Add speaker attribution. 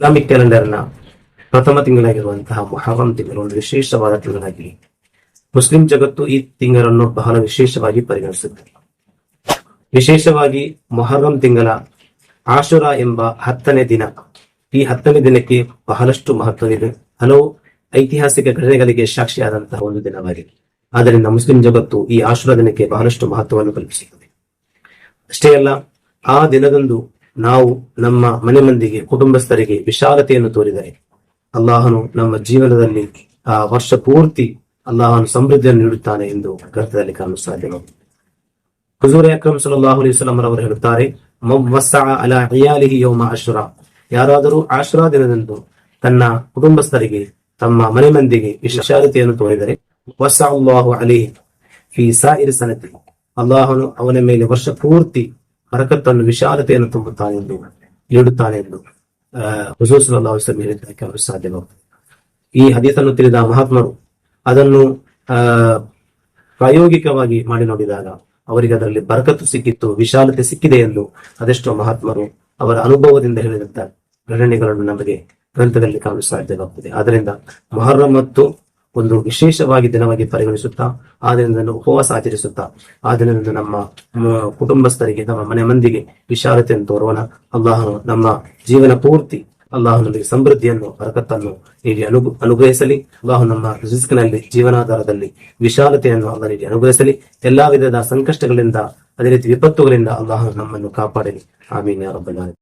Speaker 1: Islamic ಕ್ಯಾಲೆಂಡರ್ನ ಪ್ರಥಮ ತಿಂಗಳಾಗಿರುವಂತಹ ಮೊಹರಂ ತಿಂಗಳು ಒಂದು ವಿಶೇಷವಾದ ತಿಂಗಳಾಗಿದೆ ಮುಸ್ಲಿಂ ಜಗತ್ತು ಈ ತಿಂಗಳನ್ನು ಬಹಳ ವಿಶೇಷವಾಗಿ ಪರಿಗಣಿಸುತ್ತದೆ ವಿಶೇಷವಾಗಿ ಮೊಹರಂ ತಿಂಗಳ ಆಶುರ ಎಂಬ ಹತ್ತನೇ ದಿನ. ಈ ಹತ್ತನೇ ದಿನಕ್ಕೆ ಬಹಳಷ್ಟು ಮಹತ್ವವಿದೆ. ಹಲವು ಐತಿಹಾಸಿಕ ಘಟನೆಗಳಿಗೆ ಸಾಕ್ಷಿಯಾದಂತಹ ಒಂದು ದಿನವಾಗಿದೆ. ಆದ್ದರಿಂದ ಮುಸ್ಲಿಂ ಜಗತ್ತು ಈ ಆಶುರ ದಿನಕ್ಕೆ ಬಹಳಷ್ಟು ಮಹತ್ವವನ್ನು ಕಲ್ಪಿಸುತ್ತದೆ. ಅಷ್ಟೇ ಅಲ್ಲ, ಆ ದಿನದಂದು ನಾವು ನಮ್ಮ ಮನೆ ಮಂದಿಗೆ, ಕುಟುಂಬಸ್ಥರಿಗೆ ವಿಶಾಲತೆಯನ್ನು ತೋರಿದರೆ ಅಲ್ಲಾಹನು ನಮ್ಮ ಜೀವನದಲ್ಲಿ ಆ ವರ್ಷ ಪೂರ್ತಿ ಅಲ್ಲಾಹನು ಸಮೃದ್ಧಿಯನ್ನು ನೀಡುತ್ತಾನೆ ಎಂದು ಗ್ರಂಥದಲ್ಲಿ ಕಾಣಲು ಸಾಧ್ಯವಾಗುತ್ತದೆ ಹುಜೂರ್ ಅಕ್ರಮ್ ಸಲಹು ಅಲೈಹಿ ಅವರು ಹೇಳುತ್ತಾರೆ ಅಶ್ರಾ. ಯಾರಾದರೂ ಆಶ್ರಾ ದಿನದಂದು ತನ್ನ ಕುಟುಂಬಸ್ಥರಿಗೆ, ತಮ್ಮ ಮನೆ ಮಂದಿಗೆ ವಿಶಾಲತೆಯನ್ನು ತೋರಿದರೆ ವಸ ಅಲ್ಲಾಹು ಅಲಿ ಫಿ ಸಾ ಸನತಿ. ಅಲ್ಲಾಹನು ಅವನ ಮೇಲೆ ವರ್ಷ ಪೂರ್ತಿ ಬರಕತ್ತನ್ನು ವಿಶಾಲತೆಯನ್ನು ತುಂಬುತ್ತಾನೆ ಎಂದು ನೀಡುತ್ತಾನೆ ಎಂದು ಅಲೈಹಿ ವಸಲ್ಲಂ ಹೇಳಿದ್ದಕ್ಕೆ ಅವರು ಸಾಧ್ಯವಾಗುತ್ತದೆ. ಈ ಹದೀಸನ್ನು ತಿಳಿದ ಮಹಾತ್ಮರು ಅದನ್ನು ಪ್ರಾಯೋಗಿಕವಾಗಿ ಮಾಡಿ ನೋಡಿದಾಗ ಅವರಿಗೆ ಅದರಲ್ಲಿ ಬರಕತ್ತು ಸಿಕ್ಕಿತ್ತು, ವಿಶಾಲತೆ ಸಿಕ್ಕಿದೆ ಎಂದು ಅದೆಷ್ಟೋ ಮಹಾತ್ಮರು ಅವರ ಅನುಭವದಿಂದ ಹೇಳಿದಂತ ಘಟನೆಗಳನ್ನು ನಮಗೆ ಗ್ರಂಥದಲ್ಲಿ ಕಾಣಲು ಸಾಧ್ಯವಾಗುತ್ತದೆ. ಆದ್ದರಿಂದ ಮೊಹರ್ರಂ ಮತ್ತು ಒಂದು ವಿಶೇಷವಾಗಿ ದಿನವಾಗಿ ಪರಿಗಣಿಸುತ್ತಾ, ಆ ದಿನದಂದು ಉಪವಾಸ ಆಚರಿಸುತ್ತಾ, ಆ ದಿನದಂದು ನಮ್ಮ ಕುಟುಂಬಸ್ಥರಿಗೆ, ನಮ್ಮ ಮನೆ ಮಂದಿಗೆ ವಿಶಾಲತೆಯನ್ನು ತೋರೋಣ ಅಲ್ಲಾಹನು ನಮ್ಮ ಜೀವನ ಪೂರ್ತಿ ಅಲ್ಲಾಹು ನಮಗೆ ಸಮೃದ್ಧಿಯನ್ನು, ಬರಕತ್ತನ್ನು ನೀಡಿ ಅನು ಅನುಗ್ರಹಿಸಲಿ. ಅಲ್ಲಾಹು ನಮ್ಮ ರಿಸ್ಕ್ನಲ್ಲಿ, ಜೀವನಾಧಾರದಲ್ಲಿ ವಿಶಾಲತೆಯನ್ನು ಅಲ್ಲ ನೀಡಿ ಅನುಗ್ರಹಿಸಲಿ. ಎಲ್ಲಾ ವಿಧದ ಸಂಕಷ್ಟಗಳಿಂದ, ಅದೇ ರೀತಿ ವಿಪತ್ತುಗಳಿಂದ ಅಲ್ಲಾಹನು ನಮ್ಮನ್ನು ಕಾಪಾಡಲಿ. ಆಮೀನ್.